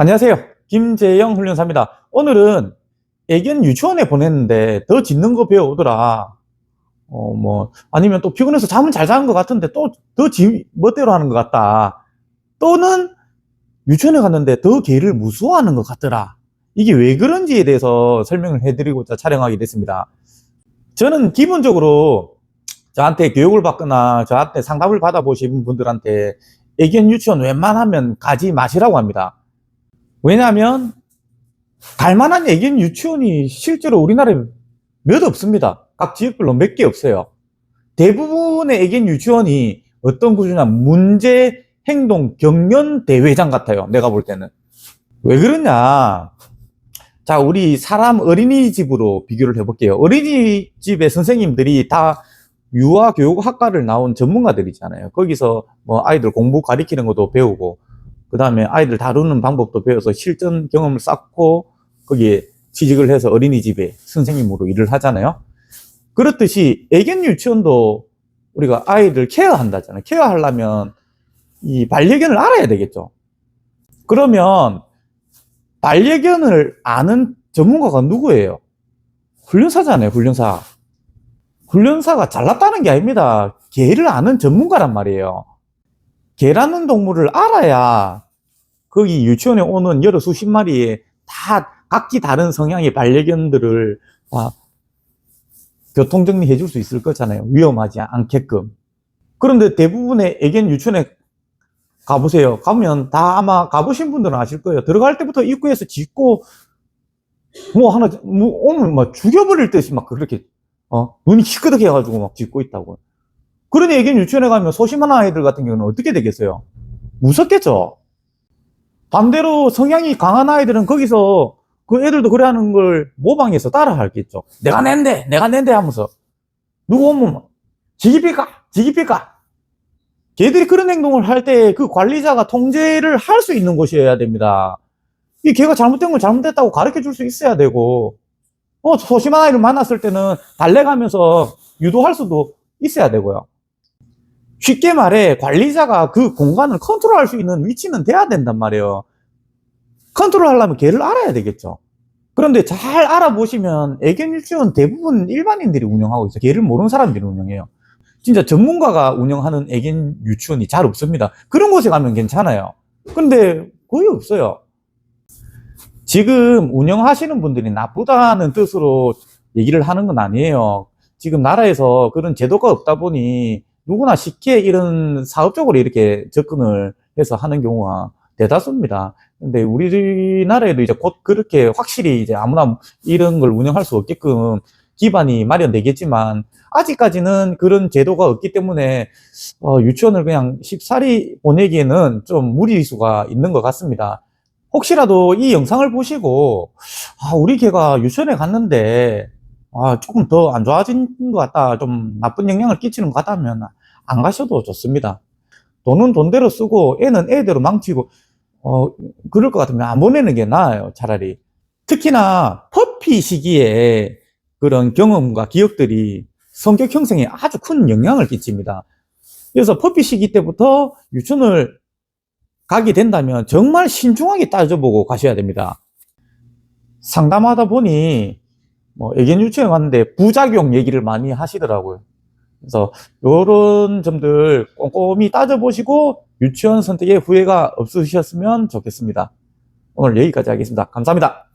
안녕하세요. 김재영 훈련사입니다. 오늘은 애견 유치원에 보냈는데 더 짖는 거 배워오더라. 어, 뭐, 아니면 또 피곤해서 잠은 잘 자는 것 같은데 또더 지, 멋대로 하는 것 같다. 또는 유치원에 갔는데 더 개를 무서워하는 것 같더라. 이게 왜 그런지에 대해서 설명을 해드리고자 촬영하게 됐습니다. 저는 기본적으로 저한테 교육을 받거나 저한테 상담을 받아보신 분들한테 애견 유치원 웬만하면 가지 마시라고 합니다. 왜냐하면 갈만한 애견 유치원이 실제로 우리나라에 몇 없습니다. 각 지역별로 몇 개 없어요. 대부분의 애견 유치원이 어떤 구조냐 문제 행동 경연 대회장 같아요. 내가 볼 때는 왜 그러냐? 자, 우리 사람 어린이집으로 비교를 해볼게요. 어린이집의 선생님들이 다 유아 교육 학과를 나온 전문가들이잖아요. 거기서 뭐 아이들 공부 가리키는 것도 배우고 그 다음에 아이들 다루는 방법도 배워서 실전 경험을 쌓고 거기에 취직을 해서 어린이집에 선생님으로 일을 하잖아요. 그렇듯이 애견 유치원도 우리가 아이들 케어한다잖아요. 케어하려면 이 반려견을 알아야 되겠죠. 그러면 반려견을 아는 전문가가 누구예요? 훈련사잖아요, 훈련사. 훈련사가 잘났다는 게 아닙니다. 개를 아는 전문가란 말이에요. 개라는 동물을 알아야 거기 유치원에 오는 여러 수십 마리의 다 각기 다른 성향의 반려견들을 다 교통정리해 줄 수 있을 거잖아요. 위험하지 않게끔. 그런데 대부분의 애견 유치원에 가보세요. 가면 다 아마 가보신 분들은 아실 거예요. 들어갈 때부터 입구에서 짖고 뭐 하나 뭐 오면 막 죽여버릴 듯이 막 그렇게 어 눈이 시끄덕 해가지고 막 짖고 있다고. 그러니 애견 유치원에 가면 소심한 아이들 같은 경우는 어떻게 되겠어요? 무섭겠죠. 반대로 성향이 강한 아이들은 거기서 그 애들도 그래 하는 걸 모방해서 따라 하겠죠. 내가 낸데, 내가 낸데 하면서. 누구 오면, 지기삐까, 지기삐까. 걔들이 그런 행동을 할 때 그 관리자가 통제를 할 수 있는 곳이어야 됩니다. 이 걔가 잘못된 걸 잘못됐다고 가르쳐 줄 수 있어야 되고, 어, 소심한 아이를 만났을 때는 달래가면서 유도할 수도 있어야 되고요. 쉽게 말해 관리자가 그 공간을 컨트롤할 수 있는 위치는 돼야 된단 말이에요. 컨트롤 하려면 걔를 알아야 되겠죠. 그런데 잘 알아보시면 애견 유치원 대부분 일반인들이 운영하고 있어요. 걔를 모르는 사람들이 운영해요. 진짜 전문가가 운영하는 애견 유치원이 잘 없습니다. 그런 곳에 가면 괜찮아요. 근데 거의 없어요. 지금 운영하시는 분들이 나쁘다는 뜻으로 얘기를 하는 건 아니에요. 지금 나라에서 그런 제도가 없다 보니 누구나 쉽게 이런 사업적으로 이렇게 접근을 해서 하는 경우가 대다수입니다. 근데 우리나라에도 이제 곧 그렇게 확실히 이제 아무나 이런 걸 운영할 수 없게끔 기반이 마련되겠지만 아직까지는 그런 제도가 없기 때문에 어, 유치원을 그냥 쉽사리 보내기에는 좀 무리수가 있는 것 같습니다. 혹시라도 이 영상을 보시고 아, 우리 개가 유치원에 갔는데 아, 조금 더 안 좋아진 것 같다, 좀 나쁜 영향을 끼치는 것 같다면 안 가셔도 좋습니다. 돈은 돈대로 쓰고 애는 애대로 망치고 어, 그럴 것 같으면 안 보내는 게 나아요, 차라리. 특히나 퍼피 시기에 그런 경험과 기억들이 성격 형성에 아주 큰 영향을 끼칩니다. 그래서 퍼피 시기 때부터 유치원을 가게 된다면 정말 신중하게 따져보고 가셔야 됩니다. 상담하다 보니 뭐 애견 유치원 갔는데 부작용 얘기를 많이 하시더라고요. 그래서 이런 점들 꼼꼼히 따져보시고 유치원 선택에 후회가 없으셨으면 좋겠습니다. 오늘 여기까지 하겠습니다. 감사합니다.